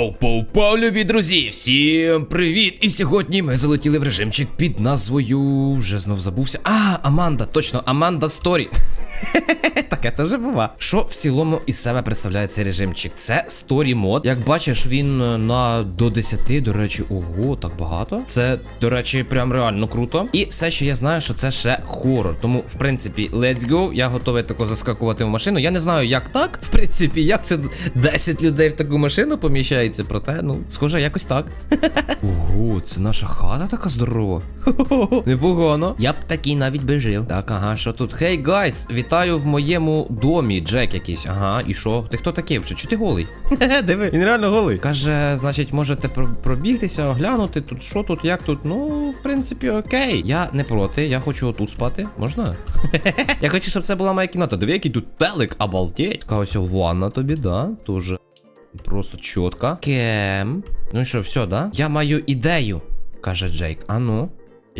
Пау, пау, пау, любі друзі! Всім привіт! І сьогодні ми залетіли в режимчик під назвою. Вже знов забувся. А, Аманда, точно, Аманда Сторі. Таке теж бува. Що в цілому із себе представляє цей режимчик? Це сторі мод. Як бачиш, він е, на до 10, до речі, ого, так багато. Це, до речі, прям реально круто. І все, що я знаю, що це ще хорор. Тому, в принципі, let's go. Я готовий тако заскакувати в машину. Я не знаю, як так. В принципі, як це 10 людей в таку машину поміщається, проте, ну, схоже, якось так. Ого, це наша хата така здорова. Непогано. Я б такий навіть би жив. Так, ага, що тут? Хей, гайс, вітаю в моєму домі. Джек якийсь. Ага, і що? Ти хто такий вже? Чи ти голий? Хе-хе, диви, він реально голий. Каже, значить, можете пробігтися, оглянути тут, що тут, як тут. Ну, в принципі, окей. Я не проти, я хочу отут спати. Можна? Я хочу, щоб це була моя кімната. Диви, який тут телек, обалдеть. Така ось ванна тобі, да? Тоже. Просто чітко. Кем. Ну і що, все, да? Я маю ідею, каже Джейк. А ну.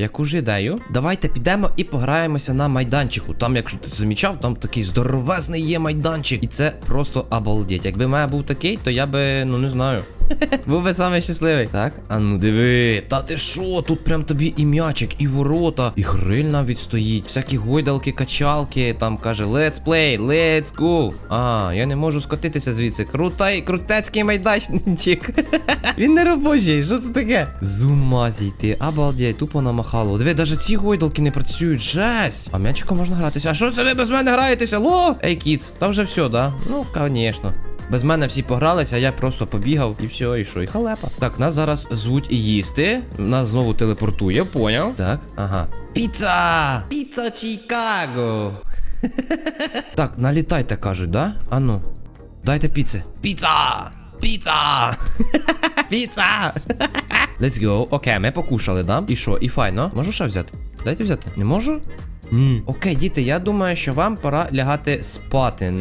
Яку ж ідею? Давайте підемо і пограємося на майданчику. Там, якщо ти замічав, там такий здоровезний є майданчик. І це просто обалдеть. Якби в мене був такий, то я би, ну не знаю. Був би саме щасливий. Так, а ну диви. Та ти що? Тут прям тобі і м'ячик, і ворота, і гриль навіть стоїть. Всякі гойдалки, качалки. Там каже Let's play, let's go. А, я не можу скотитися звідси. Крутай, крутецький майданчик. Він не робочий, що це таке? З ума зійти, обалдеть, тупо намахало. Диви, навіть ці гойдалки не працюють, жесть. А м'ячиком можна гратися. А що це ви без мене граєтеся? Ло? Ей, кіц, там вже все, да? Ну, звісно. Без мене всі погралися, а я просто побігав і все, і що, і халепа. Так, нас зараз звуть їсти. Нас знову телепортує, поняв? Так, ага. Піца! Піца Чикаго! так, налітайте, кажуть, да? Ану. Дайте піци. Піца! Піца! Піца! Let's go. Окей, ми покушали, да? І що? І файно. Можу ще взяти? Дайте взяти. Не можу? Ні. Окей, діти, я думаю, що вам пора лягати спати.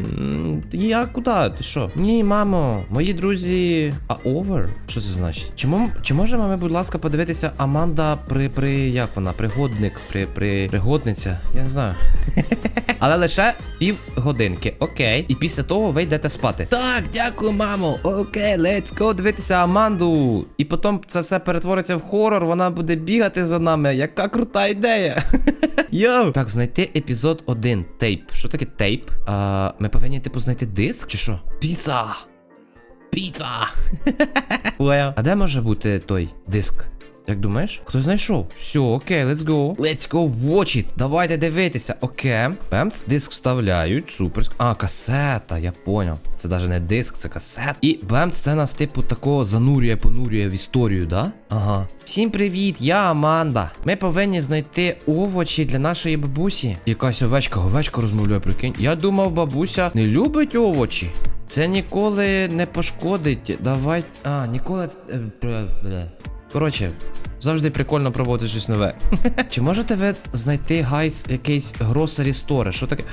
Я куди? Ти що? Ні, мамо, мої друзі. А овер? Що це значить? Чи. Чи можемо ми, будь ласка, подивитися Аманда при. при. як вона? Пригодник, при. при. пригодниця? Я не знаю. Але лише пів годинки, окей. І після того ви йдете спати. Так, дякую, мамо. Окей, let's go дивитися Аманду. І потім це все перетвориться в хорор, вона буде бігати за нами. Яка крута ідея. Йоу. Так, знайти епізод 1. Тейп. Що таке тейп? А, ми повинні, типу, знайти диск чи що? Піца! Піца! А де може бути той диск? Як думаєш? Хто знайшов? Все, окей, let's go. Let's go watch it. Давайте дивитися. Окей. Бемц, диск вставляють. Супер. А, касета, я поняв. Це навіть не диск, це касет. І бемц, це нас, типу, такого занурює, понурює в історію, да? Ага. Всім привіт, я Аманда. Ми повинні знайти овочі для нашої бабусі. Якась овечка, овечка розмовляє, прикинь. Я думав, бабуся не любить овочі. Це ніколи не пошкодить. Давай. А, ніколи. Коротше, завжди прикольно пробувати щось нове. Чи можете ви знайти гайс якийсь grocery store? Що таке?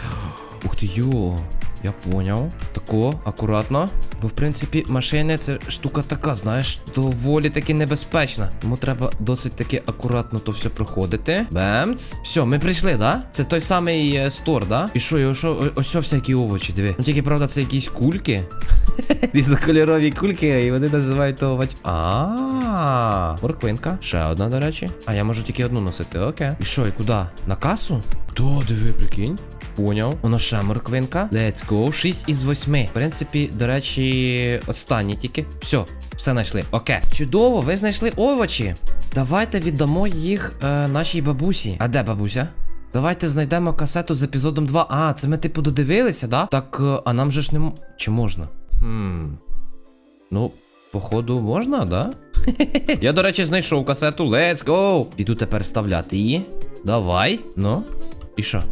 Ух ти йо, я поняв. Тако, акуратно. Бо в принципі машини це штука така, знаєш, доволі таки небезпечна. Тому треба досить таки акуратно то все проходити. Бемц. Все, ми прийшли, да? Це той самий е, стор, да? І що, і що, ось всякі овочі, диви. Ну тільки правда, це якісь кульки. Різнокольорові кульки, і вони називають то овоч. А, морквинка. Ще одна, до речі. А я можу тільки одну носити, окей. І що, і куди? На касу? То, диви, прикинь. Поняв. Воно ще морквинка. Let's go. 6 із 8. В принципі, до речі, останні тільки. Все, все знайшли. Окей. Чудово, ви знайшли овочі. Давайте віддамо їх е, нашій бабусі. А де бабуся? Давайте знайдемо касету з епізодом 2. А, це ми типу додивилися, да? Так, е, а нам же ж не м- Чи можна? Хм. Ну, походу, можна, да? Я, до речі, знайшов касету. Let's go! Піду тепер вставляти її. Давай. Ну. І що?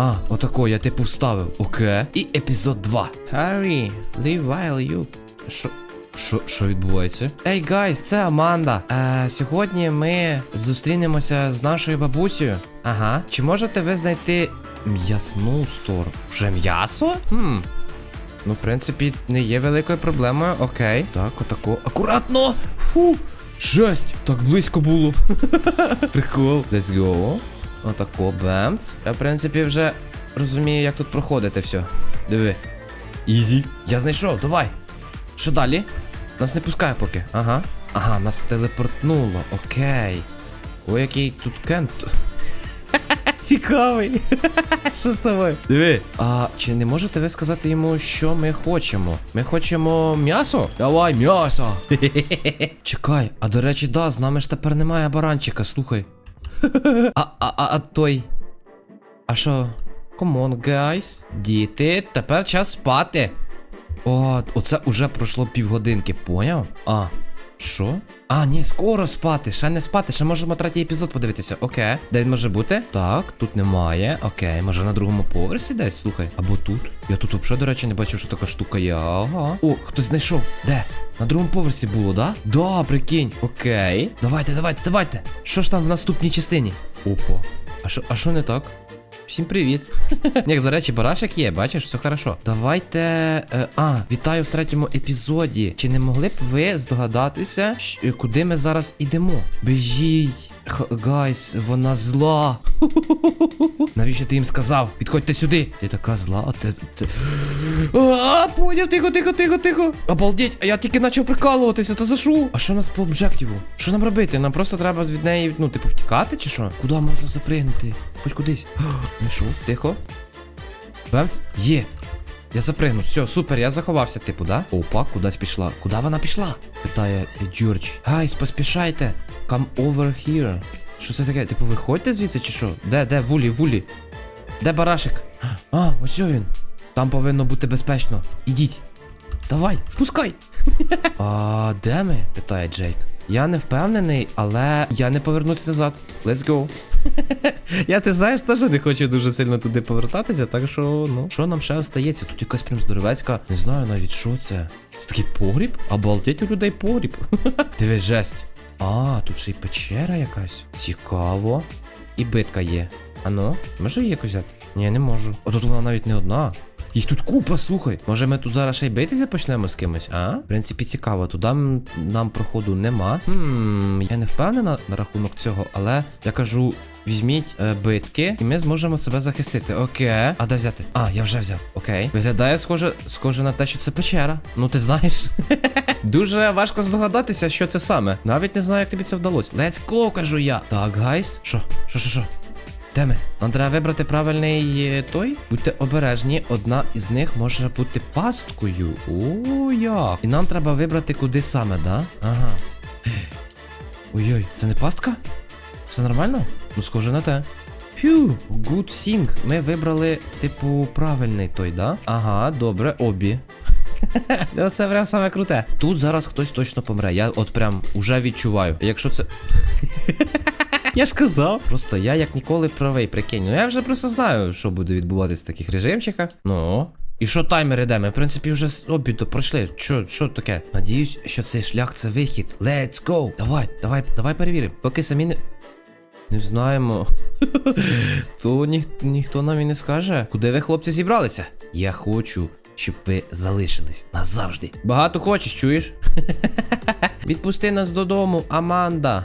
А, отако, я типу вставив. Окей. І епізод 2. Harry, leave while you. Що? Що, що відбувається? Ей, гайс, це Аманда. Е, сьогодні ми зустрінемося з нашою бабусею. Ага. Чи можете ви знайти м'ясну сторону? Вже м'ясо? Хм. Ну, в принципі, не є великою проблемою. Окей. Так, отако. Акуратно! Фу! Жесть! Так близько було. Прикол. Let's go. Отако, бемц. Я, в принципі, вже розумію, як тут проходити все. Диви. Ізі. Я знайшов, давай. Що далі? Нас не пускає поки. Ага. Ага, нас телепортнуло. Окей. Ой, який тут кент. Цікавий. Що з тобою? Диви. А чи не можете ви сказати йому, що ми хочемо? Ми хочемо м'ясо? Давай, м'ясо. Чекай, а до речі, да, з нами ж тепер немає баранчика, слухай. А, а, а, а той. А що? Come on, guys. Діти, тепер час спати. О, оце уже пройшло півгодинки, поняв? А, що? А, ні, скоро спати, ще не спати, ще можемо третій епізод подивитися. Окей. Де він може бути? Так, тут немає. Окей, може на другому поверсі десь, слухай. Або тут. Я тут взагалі, до речі, не бачив, що така штука є. Ага. О, хтось знайшов. Де? На другому поверсі було, да? Да, прикинь. Окей. Давайте, давайте, давайте. Що ж там в наступній частині? Опа. А що, а що не так? Всім привіт. Ні, до речі, барашек є, бачиш, все хорошо. Давайте. Е, а, вітаю в третьому епізоді. Чи не могли б ви здогадатися, щ- куди ми зараз ідемо? Біжіть, гайс, вона зла. Навіщо ти їм сказав? Підходьте сюди. Ти така зла, а ти. ти... А, поняв, тихо, тихо, тихо, тихо. Обалдеть, а я тільки почав прикалуватися, то за що? А що у нас по обжективу? Що нам робити? Нам просто треба від неї, ну, типу, втікати чи що? Куди можна запригнути? Хоч кудись. Що, тихо. Бемц? Є. Я запригнув. Все, супер, я заховався, типу, да? Опа, кудись пішла. Куди вона пішла? Питає Джордж. Гайс, поспішайте. Come over here. Що це таке? Типу, виходьте звідси чи що? Де, де, вулі, вулі? Де барашек? А, ось він. Там повинно бути безпечно. Ідіть. Давай, впускай. А де ми? питає Джейк. Я не впевнений, але я не повернусь назад. Let's go. Я ти знаєш, теж не хочу дуже сильно туди повертатися, так що, ну, що нам ще остається? Тут якась прям здоровецька, не знаю навіть що це. Це такий погріб? Обалдеть у людей погріб. Диви, жесть. А, тут ще й печера якась. Цікаво. І битка є. А ну, можу її якось взяти? Ні, не можу. А тут вона навіть не одна. Їх тут купа, слухай. Може ми тут зараз ще й битися почнемо з кимось, а? В принципі, цікаво, туди нам проходу нема. Хм, я не впевнена на рахунок цього, але я кажу. Візьміть е, битки, і ми зможемо себе захистити. Окей. А де взяти? А, я вже взяв. Окей. Виглядає схоже, схоже на те, що це печера. Ну ти знаєш. Дуже важко здогадатися, що це саме. Навіть не знаю, як тобі це вдалося. Let's go, кажу я. Так, гайс. Що? Що, що, що? Де ми? Нам треба вибрати правильний е, той. Будьте обережні, одна із них може бути пасткою. О, як. І нам треба вибрати куди саме, да? Ага. Ой-ой, це не пастка? Все нормально? Ну, схоже на те. Фью, good thing. Ми вибрали, типу, правильний той, да? Ага, добре, обі. Ну, Це прям саме круте. Тут зараз хтось точно помре. Я от прям уже відчуваю. Якщо це. Я ж казав. Просто я як ніколи правий, прикинь. Ну я вже просто знаю, що буде відбуватися в таких режимчиках. Ну. І що таймер іде? Ми, в принципі, вже з обіду пройшли. Що, що таке? Надіюсь, що цей шлях це вихід. Let's go! Давай, давай, давай перевіримо. Поки самі не. Не знаємо. То ніх, ніхто нам і не скаже. Куди ви, хлопці, зібралися? Я хочу, щоб ви залишились назавжди. Багато хочеш, чуєш? Відпусти нас додому, Аманда.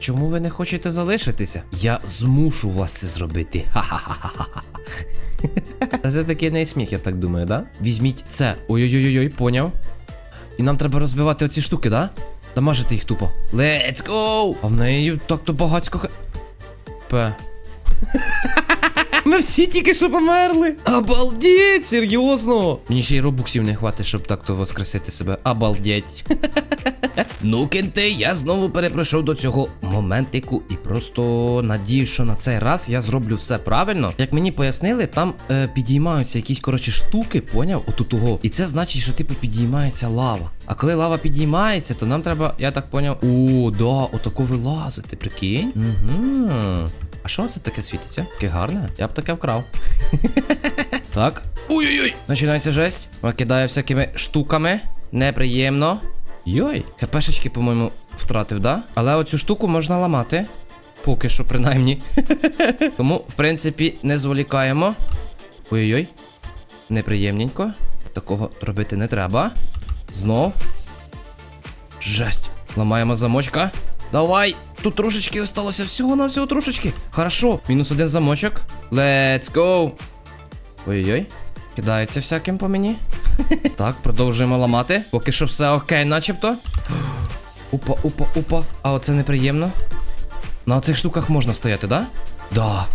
Чому ви не хочете залишитися? Я змушу вас це зробити. Ха-ха-ха-ха. Це такий не я так думаю, да? Візьміть це. Ой-ой-ой, поняв. І нам треба розбивати оці штуки, да? Дамажити їх тупо. Let's go! А в неї так-то багацько. ха- П. Ми всі тільки що померли. Обалдеть, серйозно. Мені ще й робуксів не хватить, щоб так-то воскресити себе. Обалдеть. Ну, кенте, я знову перепрошов до цього моментику і просто надію, що на цей раз я зроблю все правильно. Як мені пояснили, там е, підіймаються якісь коротше штуки, поняв? Отут того. І це значить, що типу підіймається лава. А коли лава підіймається, то нам треба, я так поняв. О, да, отако вилазити, прикинь. Угу. А що це таке світиться? Таке гарне? Я б таке вкрав. Так. Ой-ой-ой! Починається жесть. Викидає всякими штуками. Неприємно. Йой, хпшечки, по-моєму, втратив, да? Але оцю штуку можна ламати. Поки що, принаймні. Тому, в принципі, не зволікаємо. Ой-ой-ой. Неприємненько. Такого робити не треба. Знов. Жесть. Ламаємо замочка. Давай. Тут трошечки осталося всього на всього трошечки. Хорошо. Мінус один замочок. Let's go. Ой-ой-ой. Кидається всяким по мені. Так, продовжуємо ламати. Поки що все окей, начебто. Опа, опа, опа. А оце неприємно. На цих штуках можна стояти, да? Да.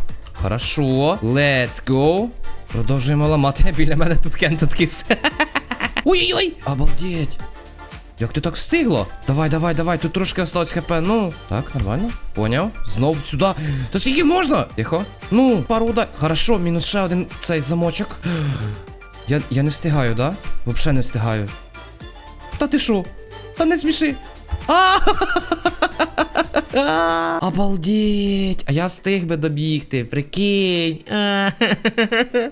Хорошо. Let's go. Продовжуємо ламати. Біля мене тут кент кис. Ой-ой-ой! Обалдеть! Як ти так встигло? Давай, давай, давай, тут трошки осталось хп. Ну, так, нормально. Поняв. Знов сюди. Та скільки можна? Тихо. Ну, пару удар. Хорошо, мінус ще один цей замочок. Я, я не встигаю, да? Взагалі не встигаю. Та ти шо? Та не сміши. А! Обалдеть! А я встиг би добігти, прикинь.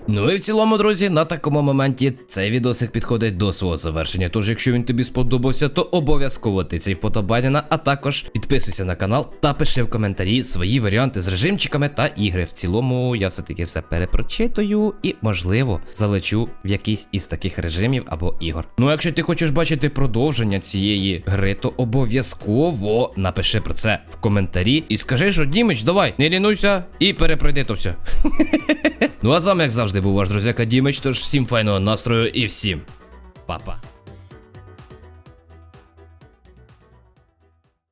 Ну і в цілому, друзі, на такому моменті цей відосик підходить до свого завершення. Тож, якщо він тобі сподобався, то обов'язково ти цей вподобайнена, а також підписуйся на канал та пиши в коментарі свої варіанти з режимчиками та ігри. В цілому я все-таки все перепрочитую і, можливо, залечу в якийсь із таких режимів або ігор. Ну, якщо ти хочеш бачити продовження цієї гри, то обов'язково напиши про це в коментарі і скажи, що Дімич, давай, не лінуйся і перепройди то все. Ну а з вами, як завжди, був ваш друзяка Дімич, тож всім файного настрою і всім па-па.